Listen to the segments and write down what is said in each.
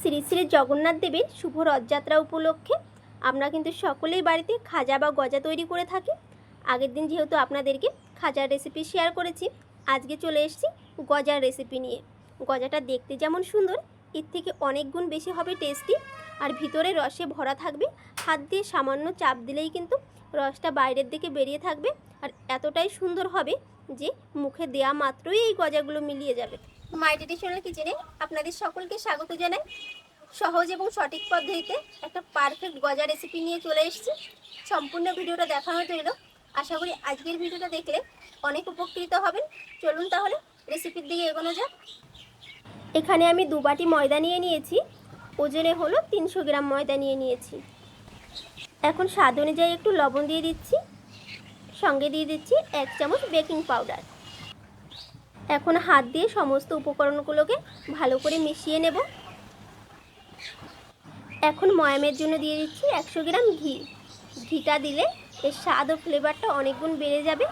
শ্রী শ্রী জগন্নাথ দেবের শুভ রথযাত্রা উপলক্ষে আমরা কিন্তু সকলেই বাড়িতে খাজা বা গজা তৈরি করে থাকি। আগের দিন যেহেতু আপনাদেরকে খাজার রেসিপি শেয়ার করেছি, আজকে চলে এসেছি গজার রেসিপি নিয়ে। গজাটা দেখতে যেমন সুন্দর, এর থেকে অনেক গুণ বেশি হবে টেস্টি আর ভিতরে রসে ভরা থাকবে। হাত দিয়ে সামান্য চাপ দিলেই কিন্তু রসটা বাইরের দিকে বেরিয়ে থাকবে, আর এতটাই সুন্দর হবে যে মুখে দেয়া মাত্রই এই গজাগুলো মিলিয়ে যাবে। মাই ট্রেডিশনাল কিচেনে আপনাদের সকলকে স্বাগত জানাই। সহজ এবং সঠিক পদ্ধতিতে একটা পারফেক্ট গজা রেসিপি নিয়ে চলে এসেছি। সম্পূর্ণ ভিডিওটা দেখানো রইল আশা করি আজকের ভিডিওটা দেখলে অনেক উপকৃত হবেন। চলুন তাহলে রেসিপির দিকে এগোনো যাক। এখানে আমি দু বাটি ময়দা নিয়ে নিয়েছি। ওজনে হলো তিনশো গ্রাম ময়দা নিয়ে নিয়েছি। এখন স্বাদ অনুযায়ী একটু লবণ দিয়ে দিচ্ছি। সঙ্গে দিয়ে দিচ্ছি এক চামচ বেকিং পাউডার এখন হাত দিয়ে সমস্ত উপকরণগুলোকে ভালো করে মিশিয়ে নেব। এখন ময়ামের জন্য দিয়ে দিচ্ছি একশো গ্রাম ঘি। ঘিটা দিলে এর স্বাদ ও ফ্লেভারটা অনেকগুণ বেড়ে যাবে।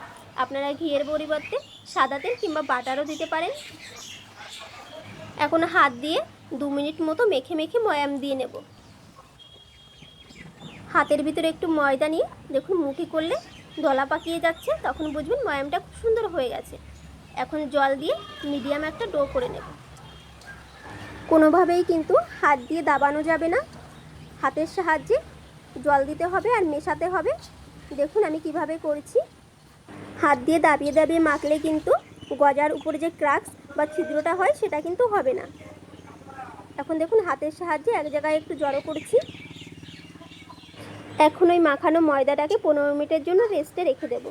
আপনারা ঘিয়ের পরিবর্তে সাদা তেল কিংবা বাটারও দিতে পারেন। এখন হাত দিয়ে দু মিনিট মতো মেখে মেখে ময়াম দিয়ে নেব। হাতের ভিতরে একটু ময়দা নিয়ে দেখুন মুঠি করলে দলা পাকিয়ে যাচ্ছে, তখন বুঝবেন ময়ামটা খুব সুন্দর হয়ে গেছে। এখন জল দিয়ে মিডিয়াম একটা ডো করে নেব। কোনোভাবেই কিন্তু হাত দিয়ে দাবানো যাবে না। হাতের সাহায্যে জল দিতে হবে আর মেশাতে হবে। দেখুন আমি কীভাবে করছি। হাত দিয়ে দাবিয়ে দাবিয়ে মাখলে কিন্তু গজার উপরে যে ক্রাক্স বা ছিদ্রটা হয় সেটা কিন্তু হবে না। এখন দেখুন হাতের সাহায্যে এক জায়গায় একটু জড়ো করছি। এখন ওই মাখানো ময়দাটাকে পনেরো মিনিটের জন্য রেস্টে রেখে দেব।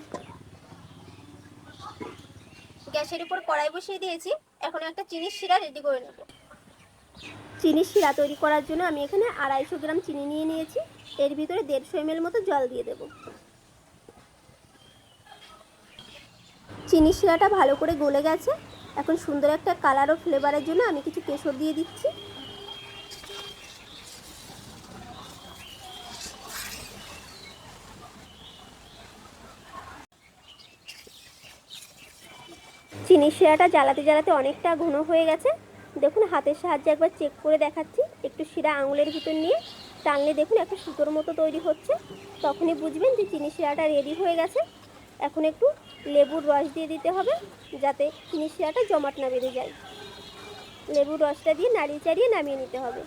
গ্যাসের উপর কড়াই বসিয়ে দিয়েছি। এখন একটা চিনির শিরা রেডি করে নেব। চিনির শিরা তৈরি করার জন্য আমি এখানে আড়াইশো গ্রাম চিনি নিয়ে নিয়েছি। এর ভিতরে দেড়শো এমএল মতো জল দিয়ে দেব। চিনির শিরাটা ভালো করে গলে গেছে। এখন সুন্দর একটা কালার ও ফ্লেভারের জন্য আমি কিছু কেশর দিয়ে দিচ্ছি। চিনির শিরাটা জ্বালাতে জ্বালাতে অনেকটা ঘন হয়ে গেছে। দেখুন, হাতের সাহায্যে একবার চেক করে দেখাচ্ছি। একটু শিরা আঙুলের ভিতর নিয়ে টানলে দেখুন একটা সুতোর মতো তৈরি হচ্ছে। তখনই বুঝবেন যে চিনি শিরাটা রেডি হয়ে গেছে। এখন একটু লেবুর রস দিয়ে দিতে হবে, যাতে চিনি শিরাটা জমাট না বেড়ে যায়। লেবুর রসটা দিয়ে নাড়িয়ে চাড়িয়ে নামিয়ে নিতে হবে।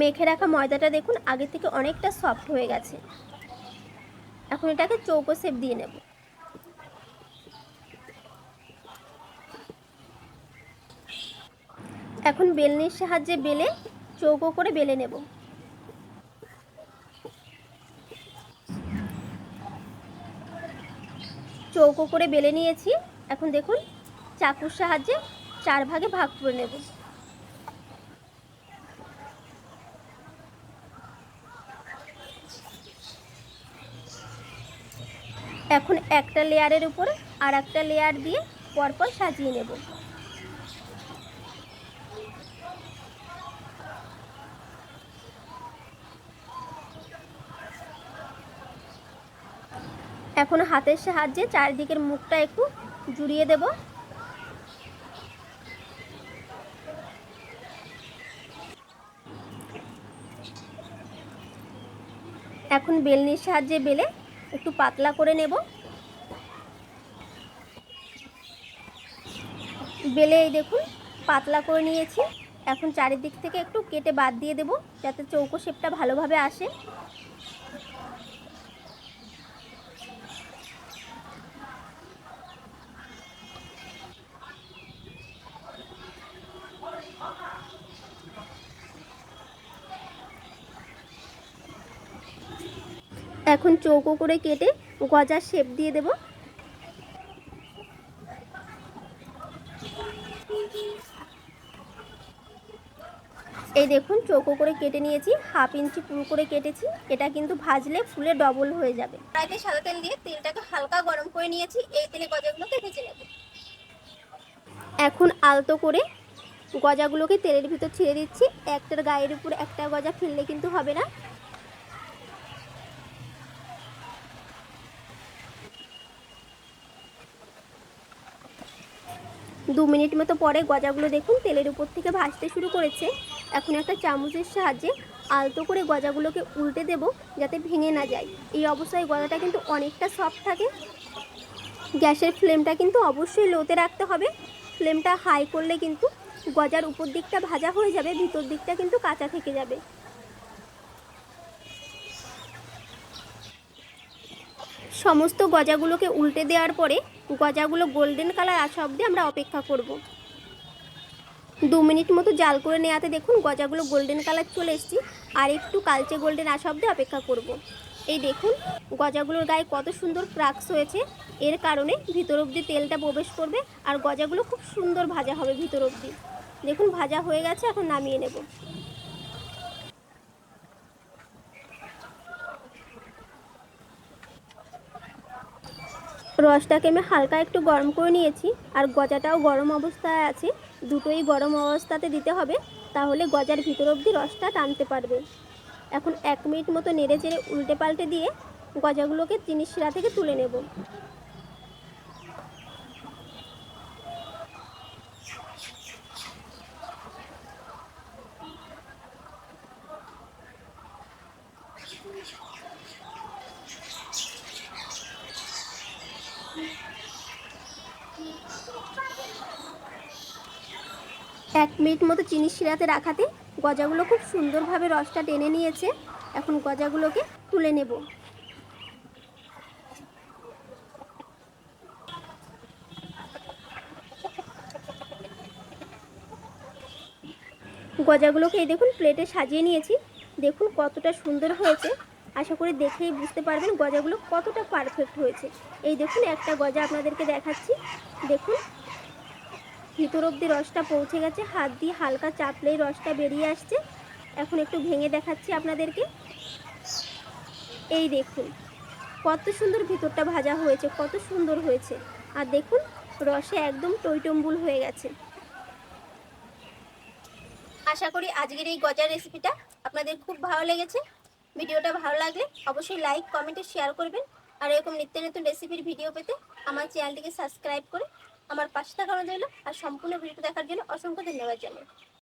মেখে রাখা ময়দাটা দেখুন, আগে থেকে অনেকটা সফট হয়ে গেছে। এখন এটাকে চৌকো শেপ দিয়ে নেব। এখন বেলনির সাহায্যে বেলে চৌকো করে বেলে নেব। চৌকো করে বেলে নিয়েছি। এখন দেখুন, চাকুর সাহায্যে চার ভাগে ভাগ করে নেব। এখন একটা লেয়ারের উপরে আর একটা লেয়ার দিয়ে পরপর সাজিয়ে নেব। এখন হাতের সাহায্যে চারিদিকের মুখটা একটু জুড়িয়ে দেব। এখন বেলনির সাহায্যে বেলে একটু পাতলা করে নেব। বেলে এই দেখুন, পাতলা করে নিয়েছি। এখন চারিদিক থেকে একটু কেটে বাদ দিয়ে দেব, যাতে চৌকো শেপটা ভালোভাবে আসে। এখন চৌকো করে কেটে গজার শেপ দিয়ে দেব। এই দেখুন চৌকো করে কেটে নিয়েছি হাফ ইঞ্চি পুরো করে কেটেছি। এটা কিন্তু ভাজলে ফুলে ডবল হয়ে যাবে। কড়াইতে সাদা তেল দিয়ে তেলটাকে হালকা গরম করে নিয়েছি এই তেলে গজাগুলোকে ভেজে নেব। এখন আলতো করে গজাগুলোকে তেলের ভিতর ছেড়ে দিচ্ছি। একটার গায়ের উপর একটা গজা ফেললে কিন্তু হবে না। দু মিনিট মতো পরে গজাগুলো দেখুন, তেলের উপর থেকে ভাজতে শুরু করেছে। এখন একটা চামচের সাহায্যে আলতো করে গজাগুলোকে উল্টে দেব যাতে ভেঙে না যায়। এই অবস্থায় গজাটা কিন্তু অনেকটা সফট থাকে। গ্যাসের ফ্লেমটা কিন্তু অবশ্যই লোতে রাখতে হবে। ফ্লেমটা হাই করলে কিন্তু গজার উপর দিকটা ভাজা হয়ে যাবে, ভিতর দিকটা কিন্তু কাঁচা থেকে যাবে। সমস্ত গজাগুলোকে উল্টে দেওয়ার পরে গজাগুলো গোল্ডেন কালার আসা অবধি আমরা অপেক্ষা করব। দু মিনিট মতো জাল করে নেওয়াতে দেখুন গজাগুলো গোল্ডেন কালার চলে এসেছি আর একটু কালচে গোল্ডেন আসা অবধি অপেক্ষা করব। এই দেখুন গজাগুলোর গায়ে কত সুন্দর ক্রাক্স হয়েছে। এর কারণে ভিতর অবধি তেলটা প্রবেশ করবে আর গজাগুলো খুব সুন্দর ভাজা হবে ভিতর অবধি। দেখুন ভাজা হয়ে গেছে, এখন নামিয়ে নেব। রসটাকে আমি হালকা একটু গরম করে নিয়েছি, আর গজাটাও গরম অবস্থায় আছে। দুটোই গরম অবস্থাতে দিতে হবে, তাহলে গজার ভিতর অবধি রসটা টানতে পারবে। এখন এক মিনিট মতো নেড়ে চেড়ে উল্টে পাল্টে দিয়ে গজাগুলোকে চিনির শিরা থেকে তুলে নেব। এক মিনিট মতো চিনি শিরাতে রাখাতে গজাগুলো খুব সুন্দরভাবে রসটা টেনে নিয়েছে। এখন গজাগুলোকে তুলে নেব। গজাগুলোকে এই দেখুন প্লেটে সাজিয়ে নিয়েছি। দেখুন কতটা সুন্দর হয়েছে। আশা করি দেখেই বুঝতে পারবেন গজাগুলো কতটা পারফেক্ট হয়েছে। এই দেখুন, একটা গজা আপনাদেরকে দেখাচ্ছি। দেখুন ভিতর অব্দি রসটা পৌঁছে গেছে। হাত দিয়ে হালকা চাপলেই রসটা বেরিয়ে আসছে। এখন একটু ভেঙে দেখাচ্ছি আপনাদেরকে। এই দেখুন, কত সুন্দর ভিতরটা ভাজা হয়েছে, কত সুন্দর হয়েছে। আর দেখুন, রসে একদম টইটম্বুল হয়ে গেছে। আশা করি আজকের এই গজার রেসিপিটা আপনাদের খুব ভালো লেগেছে। ভিডিওটা ভালো লাগলে অবশ্যই লাইক, কমেন্টে, শেয়ার করবেন। আর এরকম নিত্য নতুন রেসিপির ভিডিও পেতে আমার চ্যানেলটিকে সাবস্ক্রাইব করে আমার পাশে থাকানো জন্য আর সম্পূর্ণ ভিডিওটা দেখার জন্য অসংখ্য ধন্যবাদ জানাই।